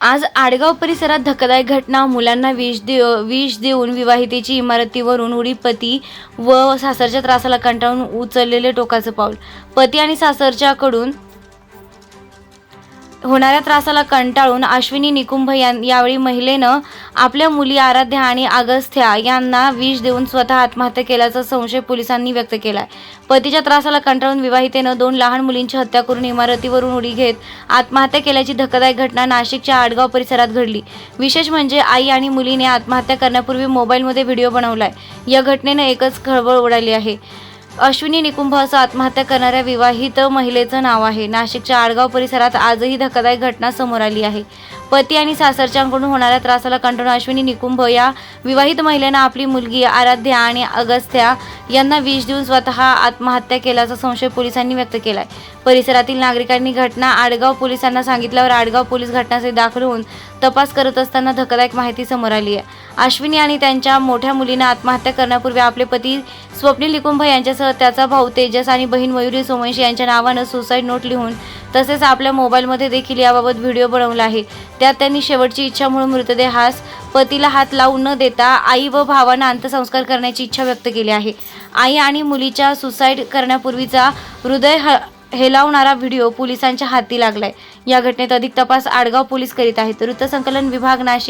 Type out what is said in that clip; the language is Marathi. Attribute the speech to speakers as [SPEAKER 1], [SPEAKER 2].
[SPEAKER 1] आज आडगाव परिसरात धक्कादायक घटना. मुलांना विष दे विष देऊन विवाहितेची इमारतीवरून उडी पती व सासरच्या त्रासाला कंटाळून उचललेले टोकाचं पाऊल. पती आणि सासरच्याकडून होणाऱ्या त्रासाला कंटाळून अश्विनी निकुंभ यां यावेळी महिलेनं आपल्या मुली आराध्या आणि अगस्थ्या यांना विष देऊन स्वतः आत्महत्या केल्याचा संशय पोलिसांनी व्यक्त केलाय. पतीच्या त्रासाला कंटाळून विवाहितेनं दोन लहान मुलींची हत्या करून इमारतीवरून उडी घेत आत्महत्या केल्याची धक्कादायक घटना नाशिकच्या आडगाव परिसरात घडली. विशेष म्हणजे आई आणि मुलीने आत्महत्या करण्यापूर्वी मोबाईलमध्ये व्हिडिओ बनवलाय. या घटनेनं एकच खळबळ उडाली आहे. अश्विनी निकुंभ असं आत्महत्या करणाऱ्या विवाहित महिलेचं नाव आहे. नाशिकच्या आडगाव परिसरात आजही धक्कादायक घटना समोर आली आहे. पती आणि सासरच्यांकडून होणाऱ्या त्रासाला कंटाळून अश्विनी निकुंभ या विवाहित महिलेनं आपली मुलगी आराध्या आणि अगस्त्या यांना विष देऊन स्वतः आत्महत्या केल्याचा संशय पोलिसांनी व्यक्त केला आहे परिसरातील नागरिकांनी घटना आडगाव पोलिसांना सांगितल्यावर आडगाव पोलीस घटनास्थळी दाखल होऊन तपास करत असताना धक्कादायक माहिती समोर आली आहे. अश्विनी आणि त्यांच्या मोठ्या मुलीनं आत्महत्या करण्यापूर्वी आपले पती स्वप्नील निकुंभ यांच्यासह त्याचा भाऊ तेजस आणि बहीण मयुरी सोमवंशी यांच्या नावानं सुसाईड नोट लिहून तसेच आपल्या मोबाईलमध्ये देखील याबाबत व्हिडिओ बनवला आहे. त्यात त्यांनी शेवटची इच्छा म्हणून मृतदेहास पतीला हात लावून न देता आई व भावांना अंत्यसंस्कार करण्याची इच्छा व्यक्त केली आहे. आई आणि मुलीच्या सुसाईड करण्यापूर्वीचा हृदय ह हेलावणारा व्हिडिओ पोलिसांच्या हाती लागलाय. या घटनेत अधिक तपास आडगाव पोलीस करीत आहेत. वृत्तसंकलन विभाग नाशिक